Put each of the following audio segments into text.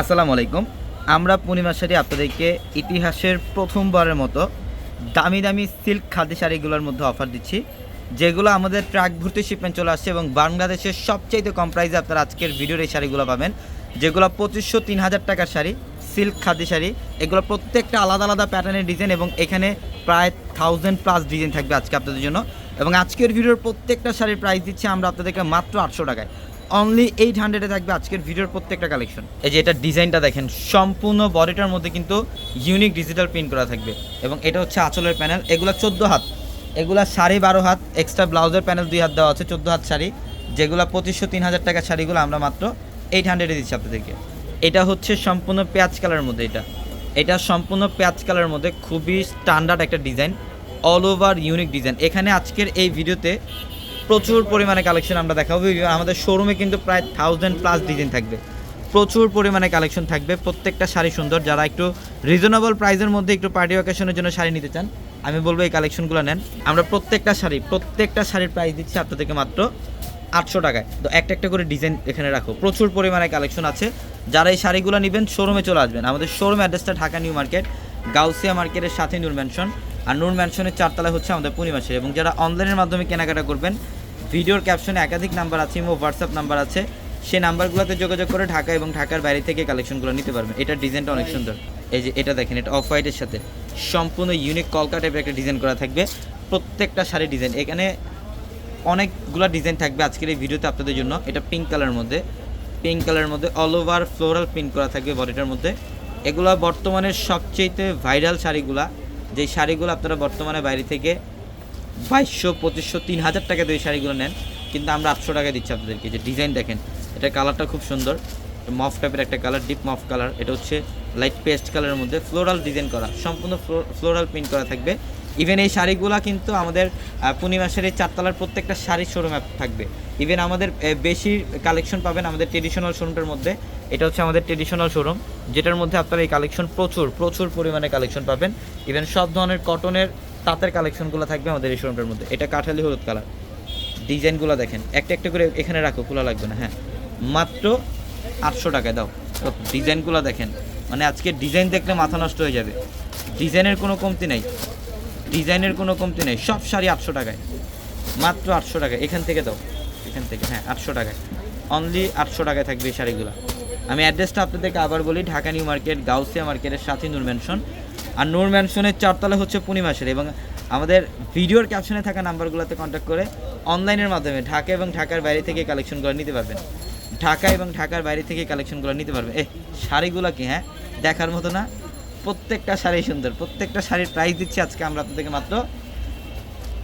আসসালামু আলাইকুম। আমরা পূর্ণিমা শাড়ি আপনাদেরকে ইতিহাসের প্রথমবারের মতো দামি দামি সিল্ক খাদি শাড়িগুলোর মধ্যে অফার দিচ্ছি, যেগুলো আমাদের ট্রাক ভর্তি শিপমেন্ট চলে আসছে এবং বাংলাদেশের সবচাইতে কম প্রাইসে আপনারা আজকের ভিডিওর এই শাড়িগুলো পাবেন, যেগুলো পঁচিশশো তিন হাজার টাকার শাড়ি, সিল্ক খাদি শাড়ি, এগুলো প্রত্যেকটা আলাদা আলাদা প্যাটার্নের ডিজাইন এবং এখানে প্রায় থাউজেন্ড প্লাস ডিজাইন থাকবে আজকে আপনাদের জন্য। এবং আজকের ভিডিওর প্রত্যেকটা শাড়ির প্রাইস দিচ্ছি আমরা আপনাদেরকে মাত্র আটশো টাকায়। অনলি এইট হান্ড্রেডে থাকবে আজকের ভিডিওর প্রত্যেকটা কালেকশন এই যে এটা ডিজাইনটা দেখেন, সম্পূর্ণ বডিটার মধ্যে কিন্তু ইউনিক ডিজিটাল প্রিন্ট করা থাকবে। এবং এটা হচ্ছে আঁচলের প্যানেল এগুলো চোদ্দ হাত। এগুলা সাড়ে বারো হাত এক্সট্রা ব্লাউজের প্যানেল দুই হাত দেওয়া আছে, চোদ্দ হাত শাড়ি। যেগুলো পঁচিশশো, তিন হাজার টাকার শাড়িগুলো আমরা মাত্র এইট হান্ড্রেডে দিচ্ছি আপনাদেরকে। এটা হচ্ছে সম্পূর্ণ পেঁয়াজ কালারের মধ্যে এটা। এটা সম্পূর্ণ পেঁয়াজ কালারের মধ্যে খুবই স্ট্যান্ডার্ড একটা design all over unique design এখানে আজকের এই ভিডিওতে প্রচুর পরিমাণে কালেকশন আমরা দেখাবো। আমাদের শোরুমে কিন্তু প্রায় থাউজেন্ড প্লাস ডিজাইন থাকবে। প্রচুর পরিমাণে কালেকশন থাকবে। প্রত্যেকটা শাড়ি সুন্দর। যারা একটু রিজনেবল প্রাইসের মধ্যে একটু পার্টি অকেশনের জন্য শাড়ি নিতে চান, আমি বলব এই কালেকশনগুলো নেন। আমরা প্রত্যেকটা শাড়ি, প্রত্যেকটা শাড়ির প্রাইস দিচ্ছি আপনাদেরকে মাত্র আটশো টাকায়। তো একটা একটা করে ডিজাইন এখানে রাখো। প্রচুর পরিমাণে কালেকশন আছে। যারা এই শাড়িগুলো নেবেন শোরুমে চলে আসবেন। আমাদের শোরুম অ্যাড্রেসটা ঢাকা নিউ মার্কেট, গাউসিয়া মার্কেটের সাথে নূর ম্যানশন আর নূর ম্যানশনের চারতলায় হচ্ছে আমাদের পূর্ণিমাসে এবং যারা অনলাইনের মাধ্যমে কেনাকাটা করবেন ভিডিওর ক্যাপশনে একাধিক নাম্বার আছে এবং হোয়াটসঅ্যাপ নাম্বার আছে। সেই নাম্বারগুলোতে যোগাযোগ করে ঢাকা এবং ঢাকার বাইরে থেকে কালেকশনগুলো নিতে পারবেন। এটার ডিজাইনটা অনেক সুন্দর। এই যে এটা দেখেন এটা অফ হোয়াইটের সাথে। সম্পূর্ণ ইউনিক কলকা টাইপের একটা ডিজাইন করা থাকবে। প্রত্যেকটা শাড়ি ডিজাইন এখানে অনেকগুলো ডিজাইন থাকবে আজকের এই ভিডিওতে আপনাদের জন্য। এটা পিঙ্ক কালারের মধ্যে। পিঙ্ক কালারের মধ্যে অল ওভার ফ্লোরাল প্রিন্ট করা থাকবে বডিটার মধ্যে। এগুলো বর্তমানে সবচেয়ে ভাইরাল শাড়িগুলা। যেই শাড়িগুলো আপনারা বর্তমানে বাইরে থেকে বাইশশো, পঁচিশশো, তিন হাজার টাকা দিয়ে শাড়িগুলো নেন, কিন্তু আমরা আটশো টাকা দিচ্ছি আপনাদেরকে। যে ডিজাইন দেখেন, এটা কালারটা খুব সুন্দর। মফ টাইপের একটা কালার ডিপ মফ কালার। এটা হচ্ছে লাইট পেস্ট কালারের মধ্যে ফ্লোরাল ডিজাইন করা। সম্পূর্ণ ফ্লোরাল প্রিন্ট করা থাকবে। ইভেন এই শাড়িগুলো কিন্তু আমাদের আহ, পূর্ণিমাসের এই চারতলার প্রত্যেকটা শাড়ির শোরুমে থাকবে। ইভেন আমাদের বেশি কালেকশন পাবেন আমাদের ট্রেডিশনাল শোরুমটার মধ্যে। এটা হচ্ছে আমাদের ট্রেডিশনাল শোরুম যেটার মধ্যে আপনারা এই কালেকশন প্রচুর প্রচুর পরিমাণে কালেকশন পাবেন। ইভেন সব ধরনের কটনের তাঁতের কালেকশনগুলো থাকবে আমাদের এই শোরুমটার মধ্যে। এটা কাঠালি হলুদ কালার ডিজাইনগুলো দেখেন একটা একটা করে এখানে রাখো খোলা লাগবে না হ্যাঁ। মাত্র আটশো টাকায় দাও। ডিজাইনগুলো দেখেন মানে আজকে ডিজাইন দেখলে মাথা নষ্ট হয়ে যাবে। ডিজাইনের কোনো কমতি নেই। ডিজাইনের কোনো কমতি নেই। সব শাড়ি আটশো টাকায়। মাত্র আটশো টাকা এখান থেকে দাও। এখান থেকে হ্যাঁ আটশো টাকায়। অনলি আটশো টাকায় থাকবে এই শাড়িগুলো। আমি অ্যাড্রেসটা আপনাদেরকে আবার বলি, ঢাকা নিউ মার্কেট, গাউসিয়া মার্কেটের সাথে নূর ম্যানশন আর নূর ম্যানশনের চারতলা হচ্ছে পূর্ণিমাসের এবং আমাদের ভিডিওর ক্যাপশনে থাকা নাম্বারগুলোতে কন্ট্যাক্ট করে অনলাইনের মাধ্যমে ঢাকা এবং ঢাকার বাইরে থেকে কালেকশনগুলো নিতে পারবেন। ঢাকা এবং ঢাকার বাইরে থেকে কালেকশনগুলো নিতে পারবেন। এ শাড়িগুলো কি হ্যাঁ? দেখার মতো না? প্রত্যেকটা শাড়ি সুন্দর। প্রত্যেকটা শাড়ির প্রাইস দিচ্ছি আজকে আমরা আপনাদেরকে মাত্র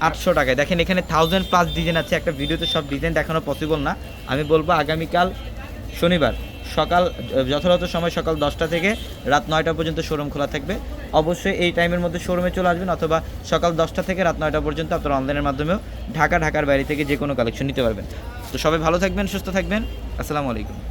আটশো টাকায়। দেখেন এখানে থাউজেন্ড প্লাস ডিজাইন আছে, একটা ভিডিওতে সব ডিজাইন দেখানো পসিবল না। আমি বলব আগামীকাল শনিবার সকাল, যথাযথ সময় সকাল দশটা থেকে রাত নয়টা পর্যন্ত শোরুম খোলা থাকবে। অবশ্যই এই টাইমের মধ্যে শোরুমে চলে আসবেন অথবা সকাল দশটা থেকে রাত নয়টা পর্যন্ত আপনারা অনলাইনের মাধ্যমেও ঢাকা, ঢাকার বাইরে থেকে যে কোনো কালেকশন নিতে পারবেন। তো সবাই ভালো থাকবেন, সুস্থ থাকবেন। আসসালামু আলাইকুম।